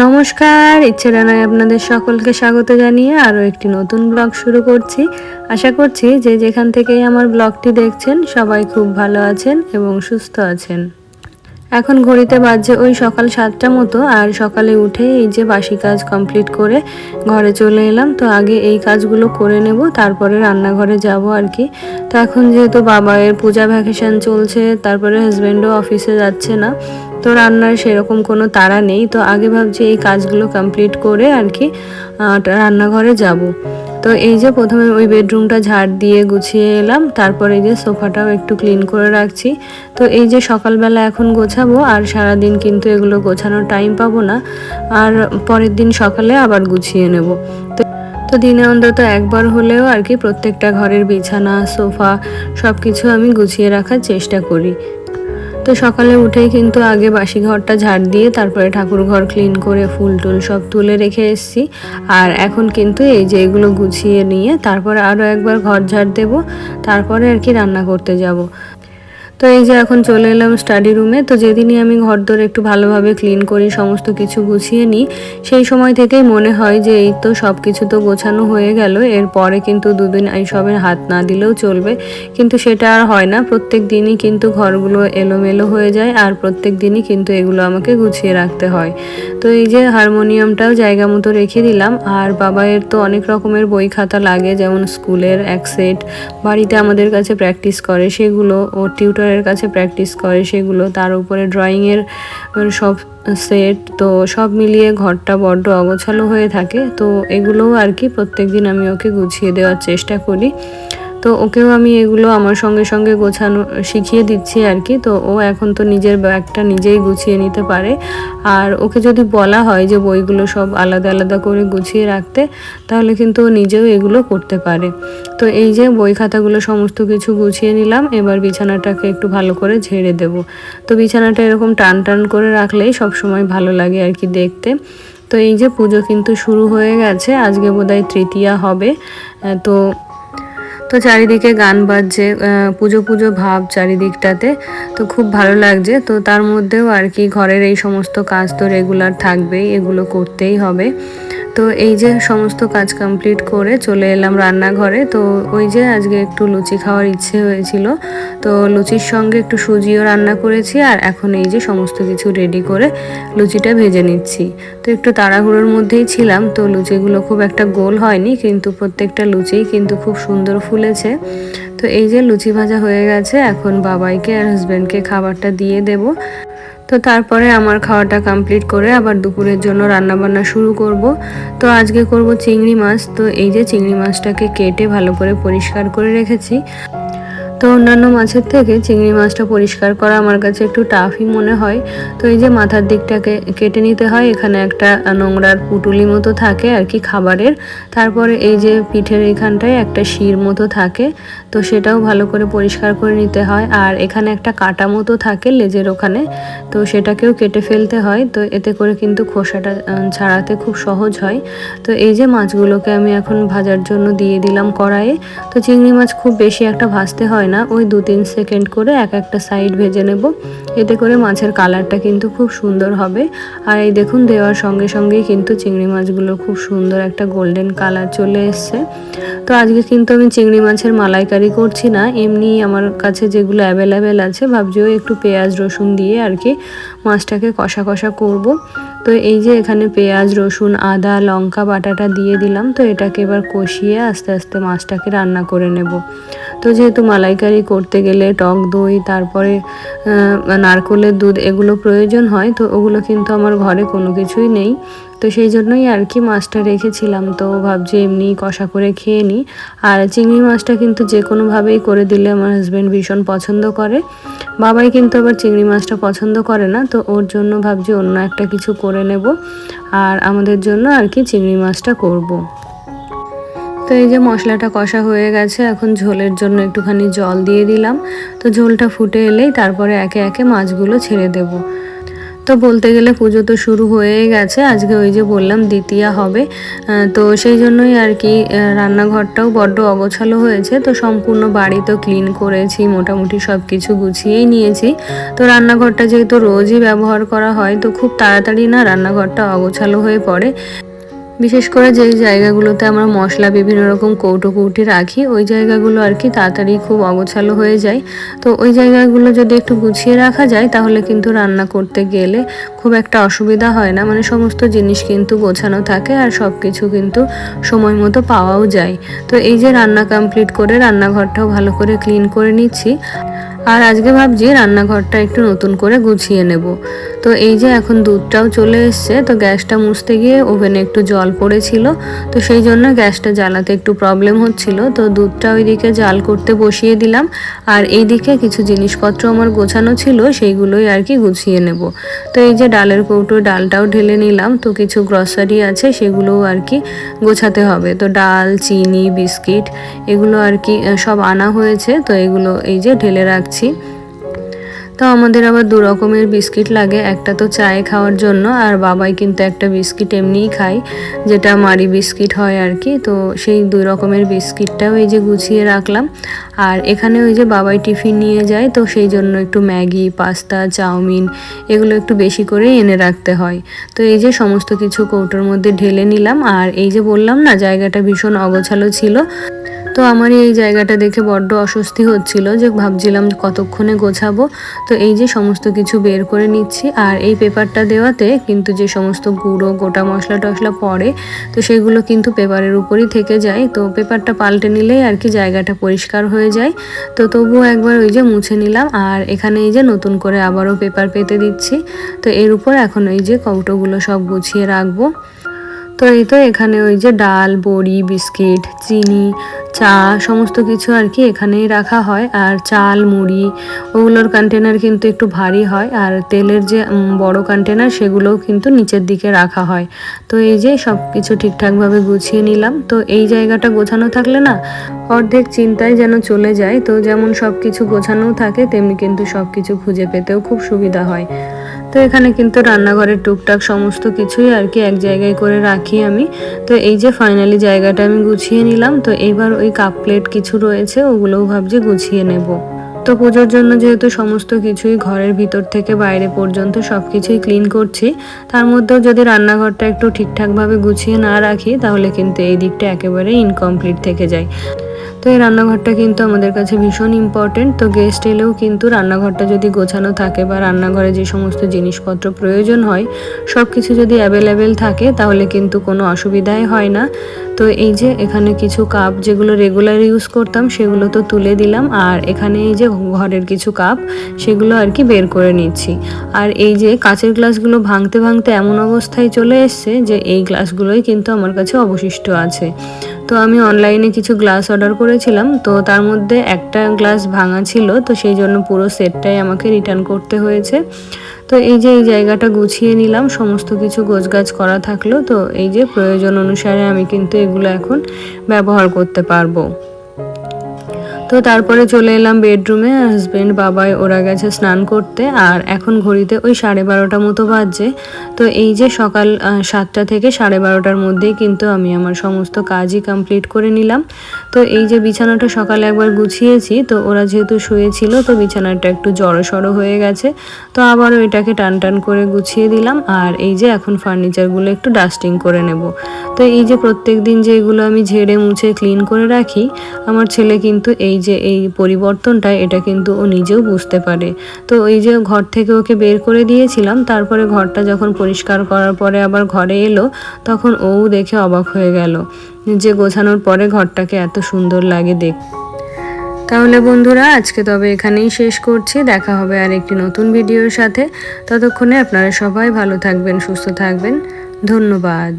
নমস্কার ইচ্ছে রানায় আপনাদের সকলকে স্বাগত জানিয়ে আরও একটি নতুন ব্লগ শুরু করছি। আশা করছি যে যেখান থেকেই আমার ব্লগটি দেখছেন, সবাই খুব ভালো আছেন এবং সুস্থ আছেন। এখন ঘড়িতে বাজছে ওই সকাল সাতটা মতো, আর সকালে উঠে এই যে বাসি কাজ কমপ্লিট করে ঘরে চলে এলাম, তো আগে এই কাজগুলো করে নেব, তারপরে রান্নাঘরে যাব আর কি। তো এখন যেহেতু বাবায়ের পূজা ভ্যাকেশন চলছে, তারপরে হাজব্যান্ডও অফিসে যাচ্ছে না তো রান্নার সেরকম কোনো তাড়া নেই। তো আগে ভাবছি এই কাজগুলো কমপ্লিট করে আর কি রান্নাঘরে যাব। তো এই যে প্রথমে ওই বেডরুমটা ঝাড় দিয়ে গুছিয়ে এলাম, তারপরে এই যে সোফাটাও একটু ক্লিন করে রাখছি। তো এই যে সকালবেলা এখন গোছাবো, আর সারা দিন কিন্তু এগুলো গোছানোর টাইম পাবো না, আর পরের দিন সকালে আবার গুছিয়ে নেব। তো তো দিনে অন্তত একবার হলেও আর কি প্রত্যেকটা ঘরের বিছানা, সোফা সব কিছু আমি গুছিয়ে রাখার চেষ্টা করি। তো সকালে উঠেই কিন্তু আগে বাসি ঘরটা ঝাড় দিয়ে তারপরে ঠাকুর ঘর ক্লিন করে ফুল টুল সব তুলে রেখে এসছি। আর এখন কিন্তু এই যে এগুলো গুছিয়ে নিয়ে তারপরে আরও একবার ঘর ঝাড় দেবো, তারপরে আর কি রান্না করতে যাব। তো এই যে এখন চলে এলাম স্টাডি রুমে তো যেদিনই আমি ঘর একটু ভালোভাবে ক্লিন করি, সমস্ত কিছু গুছিয়ে নিই, সেই সময় থেকেই মনে হয় যে এই তো সব কিছু তো গোছানো হয়ে গেল। এরপরে কিন্তু দুদিন এইসবের হাত না দিলেও চলবে। কিন্তু সেটা আর হয় না। প্রত্যেক দিনই কিন্তু ঘরগুলো এলোমেলো হয়ে যায় আর প্রত্যেক দিনই কিন্তু এগুলো আমাকে গুছিয়ে রাখতে হয়। তো এই যে হারমোনিয়ামটাও জায়গা মতো রেখে দিলাম। আর বাবায়ের তো অনেক রকমের বই খাতা লাগে, যেমন স্কুলের এক সেট বাড়িতে আমাদের কাছে প্র্যাকটিস করে, সেগুলো ও টিউটর টিচারের কাছে প্র্যাকটিস করে সেগুলো, তার উপরে ড্রয়িংয়ের সব সেট, তো সব মিলিয়ে ঘরটা বড্ড অগোছালো হয়ে থাকে। তো এগুলোও আর কি প্রত্যেকদিন আমি ওকে গুছিয়ে দেওয়ার চেষ্টা করি। তো ওকেও আমি এগুলো আমার সঙ্গে সঙ্গে গোছানো, শিখিয়ে দিচ্ছি আর কি। তো ও এখন তো নিজের ব্যাগটা নিজেই গুছিয়ে নিতে পারে। আর ওকে যদি বলা হয় যে বইগুলো সব আলাদা আলাদা করে গুছিয়ে রাখতে, তাহলে কিন্তু ও নিজেও এগুলো করতে পারে। তো এই যে বই খাতাগুলো সমস্ত কিছু গুছিয়ে নিলাম, এবার বিছানাটাকে একটু ভালো করে ঝেড়ে দেব। তো বিছানাটা এরকম টান টান করে রাখলেই সব সময় ভালো লাগে আর কি দেখতে। তো এই যে পুজো কিন্তু শুরু হয়ে গেছে, আজকে বোধহয় তৃতীয়া হবে। তো তো চারিদিকে গান বাজছে পুজো পুজো ভাব চারিদিকটাতে, তো খুব ভালো লাগছে। তো তার মধ্যেও আর কি ঘরের এই সমস্ত কাজ তো রেগুলার থাকবেই, এগুলো করতেই হবে। তো এই যে সমস্ত কাজ কমপ্লিট করে চলে এলাম রান্নাঘরে। তো ওই যে আজকে একটু লুচি খাওয়ার ইচ্ছে হয়েছিল। তো লুচির সঙ্গে একটু সুজিও রান্না করেছি আর এখন এই যে সমস্ত কিছু রেডি করে লুচিটা ভেজে নিচ্ছি। তো একটু তাড়াহুড়োর মধ্যেই ছিলাম, তো লুচিগুলো খুব একটা গোল হয়নি, কিন্তু প্রত্যেকটা লুচিই কিন্তু খুব সুন্দর ফুলেছে। তো এই যে লুচি ভাজা হয়ে গেছে, এখন বাবাইকে আর হাজব্যান্ডকে খাবারটা দিয়ে দেব। তো তারপরে আমার খাওয়াটা কমপ্লিট করে আবার দুপুরের জন্য রান্না বান্না শুরু করব। তো আজকে করব চিংড়ি মাছ। তো এই যে চিংড়ি মাছটাকে কেটে ভালো করে পরিষ্কার করে রেখেছি। তো অন্যান্য মাছের থেকে চিংড়ি মাছটা পরিষ্কার করা আমার কাছে একটু টাফই মনে হয়। তো এই যে মাথার দিকটাকে কেটে নিতে হয়, এখানে একটা নোংরার পুটুলি মতো থাকে আর কি খাবারের। তারপরে এই যে পিঠের এখানটায় একটা শির মতো থাকে, তো সেটাও ভালো করে পরিষ্কার করে নিতে হয়। আর এখানে একটা কাটা মতো থাকে লেজের ওখানে, তো সেটাকেও কেটে ফেলতে হয়। তো এতে করে কিন্তু খোসাটা ছাড়াতে খুব সহজ হয়। তো এই যে মাছগুলোকে আমি এখন ভাজার জন্য দিয়ে দিলাম কড়াইয়ে। তো চিংড়ি মাছ খুব বেশি একটা ভাজতে হয় না। ওই দু তিন সেকেন্ড করে এক একটা সাইড ভেজে নেব। এতে করে মাছের কালারটা কিন্তু খুব সুন্দর হবে। আর এই দেখুন, দেওয়ার সঙ্গে সঙ্গেই কিন্তু চিংড়ি মাছগুলো খুব সুন্দর একটা গোল্ডেন কালার চলে এসছে। তো আজকে কিন্তু আমি চিংড়ি মাছের মালাইকারি করছি না। এমনি আমার কাছে যেগুলো অ্যাভেলেবেল আছে ভাবছিও একটু পেঁয়াজ রসুন দিয়ে আর কি মাছটাকে কষা কষা করব। তো এই যে এখানে পেঁয়াজ, রসুন, আদা, লঙ্কা, বাটাটা দিয়ে দিলাম, তো এটাকে এবার কষিয়ে আস্তে আস্তে মাছটাকে রান্না করে নেব। তো যেহেতু মালাইকারি করতে গেলে টক দই, তারপরে নারকলের দুধ এগুলো প্রয়োজন হয়, তো ওগুলো কিন্তু আমার ঘরে কোনো কিছুই নেই। তো সেই জন্যই আর কি মাছটা রেখেছিলাম। তো ভাবছি এমনি কষা করে খেয়ে নিই আর চিংড়ি মাছটা কিন্তু যে কোনোভাবেই করে দিলে আমার হাজব্যান্ড ভীষণ পছন্দ করে। বাবাই কিন্তু আবার চিংড়ি মাছটা পছন্দ করে না, তো ওর জন্য ভাবছি অন্য একটা কিছু করে নেব। আর আমাদের জন্য আর কি চিংড়ি মাছটা করব। তো এই যে মশলাটা কষা হয়ে গেছে, এখন ঝোলের জন্য একটুখানি জল দিয়ে দিলাম। তো ঝোলটা ফুটে এলেই তারপরে একে একে মাছগুলো ছেড়ে দেবো। তো বলতে গেলে পুজো তো শুরু হয়ে গেছে। আজকে ওই যে বললাম দ্বিতীয়া হবে। তো সেই জন্যই আর কি রান্নাঘরটাও বড্ড অগোছালো হয়েছে। তো সম্পূর্ণ বাড়ি তো ক্লিন করেছি, মোটামুটি সব কিছু গুছিয়েই নিয়েছি। তো রান্নাঘরটা যেহেতু রোজই ব্যবহার করা হয়, তো খুব তাড়াতাড়ি না রান্নাঘরটা অগোছালো হয়ে পড়ে। বিশেষ করে যে জায়গাগুলোতে আমরা মশলা বিভিন্ন রকম কৌটো কৌটি রাখি, ওই জায়গাগুলো আর কি তাড়াতাড়ি খুব অগোছালো হয়ে যায়। তো ওই জায়গাগুলো যদি একটু গুছিয়ে রাখা যায়, তাহলে কিন্তু রান্না করতে গেলে খুব একটা অসুবিধা হয় না। মানে সমস্ত জিনিস কিন্তু গোছানো থাকে আর সব কিছু কিন্তু সময় মতো পাওয়াও যায়। তো এই যে রান্না কমপ্লিট করে রান্নাঘরটাও ভালো করে ক্লিন করে নিচ্ছি। আর আজকে ভাবছি রান্নাঘরটা একটু নতুন করে গুছিয়ে নেব। তো এই যে এখন দুধটাও চলে এসছে, তো গ্যাসটা মুছতে গিয়ে ওভেনে একটু জল পড়েছিল, তো সেই জন্য গ্যাসটা জ্বালাতে একটু প্রবলেম হচ্ছিল। তো দুধটা ওইদিকে জাল করতে বসিয়ে দিলাম, আর এইদিকে কিছু জিনিসপত্র আমার গোছানো ছিল, সেইগুলোই আর কি গুছিয়ে নেব। তো এই যে ডালের কৌটো, ডালটাও ঢেলে নিলাম, তো কিছু গ্রসারি আছে, সেগুলোও আর কি গোছাতে হবে। তো ডাল, চিনি, বিস্কিট, এগুলো আর কি সব আনা হয়েছে, তো এগুলো এই যে ঢেলে রাখছি। তো আমাদের আবার দু রকমের বিস্কিট লাগে। একটা তো চায়ে খাওয়ার জন্য, আর বাবাই কিন্তু একটা বিস্কিট এমনিই খায়, যেটা মারি বিস্কিট হয় আর কি। তো সেই দুই রকমের বিস্কিটটাও এই যে গুছিয়ে রাখলাম। আর এখানে ওই যে বাবাই টিফিন নিয়ে যায়, তো সেই জন্য একটু ম্যাগি, পাস্তা, চাউমিন এগুলো একটু বেশি করে এনে রাখতে হয়। তো এই যে সমস্ত কিছু কৌটোর মধ্যে ঢেলে নিলাম। আর এই যে বললাম না, জায়গাটা ভীষণ অগোছালো ছিল। তো আমার এই জায়গাটা দেখে বড্ড অস্বস্তি হচ্ছিল যে ভাবছিলাম কতক্ষণে গোছাবো। তো এই যে সমস্ত কিছু বের করে নিচ্ছি আর এই পেপারটা দেওয়াতে কিন্তু যে সমস্ত গুঁড়ো, গোটা মশলা টশলা পড়ে, তো সেগুলো কিন্তু পেপারের উপরই থেকে যায়। তো পেপারটা পাল্টে নিলেই আর কি জায়গাটা পরিষ্কার হয়ে যায়। তো তবুও একবার ওই যে মুছে নিলাম আর এখানে এই যে নতুন করে আবারও পেপার পেতে দিচ্ছি। তো এর উপর এখন এই যে কৌটোগুলো সব গুছিয়ে রাখব। তো এই তো এখানে ওই যে ডাল, বড়ি, বিস্কিট, চিনি চা সমস্ত কিছু আর কি এখানেই রাখা হয়। আর চাল, মুড়ি, ওগুলোর কন্টেনার কিন্তু একটু ভারী হয়। আর তেলের যে বড় কন্টেনার সেগুলোও কিন্তু নিচের দিকে রাখা হয়। তো এই যে সব কিছু ঠিকঠাকভাবে গুছিয়ে নিলাম। তো এই জায়গাটা গোছানো থাকলে না অর্ধেক চিন্তায় যেন চলে যায়। তো যেমন সব কিছু গোছানো থাকে, তেমনি কিন্তু সব কিছু খুঁজে পেতেও খুব সুবিধা হয়। তো এখানে কিন্তু রান্নাঘরের টুকটাক সমস্ত কিছুই আর কি এক জায়গায় করে রাখি আমি। তো এই যে ফাইনালি জায়গাটা আমি গুছিয়ে নিলাম। তো এবার ওই কাপ প্লেট কিছু রয়েছে, ওগুলোও ভাবছি গুছিয়ে নেব। তো পুজোর জন্য যেহেতু সমস্ত কিছুই ঘরের ভিতর থেকে বাইরে পর্যন্ত সব কিছুই ক্লিন করছি, তার মধ্যেও যদি রান্নাঘরটা একটু ঠিকঠাকভাবে গুছিয়ে না রাখি, তাহলে কিন্তু এই দিকটা একেবারে ইনকমপ্লিট থেকে যায়। তো এই রান্নাঘরটা কিন্তু আমাদের কাছে ভীষণ ইম্পর্টেন্ট তো গেস্ট এলেও কিন্তু রান্নাঘরটা যদি গোছানো থাকে বা রান্নাঘরে যে সমস্ত জিনিসপত্র প্রয়োজন হয় সব কিছু যদি অ্যাভেলেবেল থাকে, তাহলে কিন্তু কোনো অসুবিধাই হয় না। তো এই যে এখানে কিছু কাপ যেগুলো রেগুলার ইউজ করতাম, সেগুলো তো তুলে দিলাম। আর এখানে এই যে ঘরের কিছু কাপ সেগুলো আর কি বের করে নিচ্ছি। আর এই যে কাচের গ্লাসগুলো ভাঙতে ভাঙতে এমন অবস্থায় চলে এসছে যে এই গ্লাসগুলোই কিন্তু আমার কাছে অবশিষ্ট আছে। তো আমি অনলাইনে কিছু গ্লাস অর্ডার করেছিলাম, তো তার মধ্যে একটা গ্লাস ভাঙা ছিল, তো সেই জন্য পুরো সেটটাই আমাকে রিটার্ন করতে হয়েছে। তো এই যে এই জায়গাটা গুছিয়ে নিলাম, সমস্ত কিছু গোছগাছ করা থাকল, তো এই যে প্রয়োজন অনুসারে আমি কিন্তু এগুলো এখন ব্যবহার করতে পারব। তো তারপরে চলে এলাম বেডরুমে হাজবেন্ড বাবাই, ওরা গেছে স্নান করতে আর এখন ঘড়িতে ওই সাড়ে বারোটা মতো বাজছে। তো এই যে সকাল সাতটা থেকে সাড়ে বারোটার মধ্যেই কিন্তু আমি আমার সমস্ত কাজই কমপ্লিট করে নিলাম। তো এই যে বিছানাটা সকালে একবার গুছিয়েছি, তো ওরা যেহেতু শুয়েছিল, তো বিছানাটা একটু জড়ো হয়ে গেছে। তো আবারও এটাকে টান টান করে গুছিয়ে দিলাম আর এই যে এখন ফার্নিচারগুলো একটু ডাস্টিং করে নেব। তো এই যে প্রত্যেক দিন যে এগুলো আমি ঝেড়ে মুছে ক্লিন করে রাখি, আমার ছেলে কিন্তু এই যে এই পরিবর্তনটা, এটা কিন্তু ও নিজেও বুঝতে পারে। তো এই যে ঘর থেকে ওকে বের করে দিয়েছিলাম, তারপরে ঘরটা যখন পরিষ্কার করার পরে আবার ঘরে এলো, তখন ও দেখে অবাক হয়ে গেল যে গোছানোর পরে ঘরটাকে এত সুন্দর লাগে দেখ। তাহলে বন্ধুরা, আজকে তবে এখানেই শেষ করছি। দেখা হবে আর একটি নতুন ভিডিওর সাথে। ততক্ষণে আপনারা সবাই ভালো থাকবেন, সুস্থ থাকবেন। ধন্যবাদ।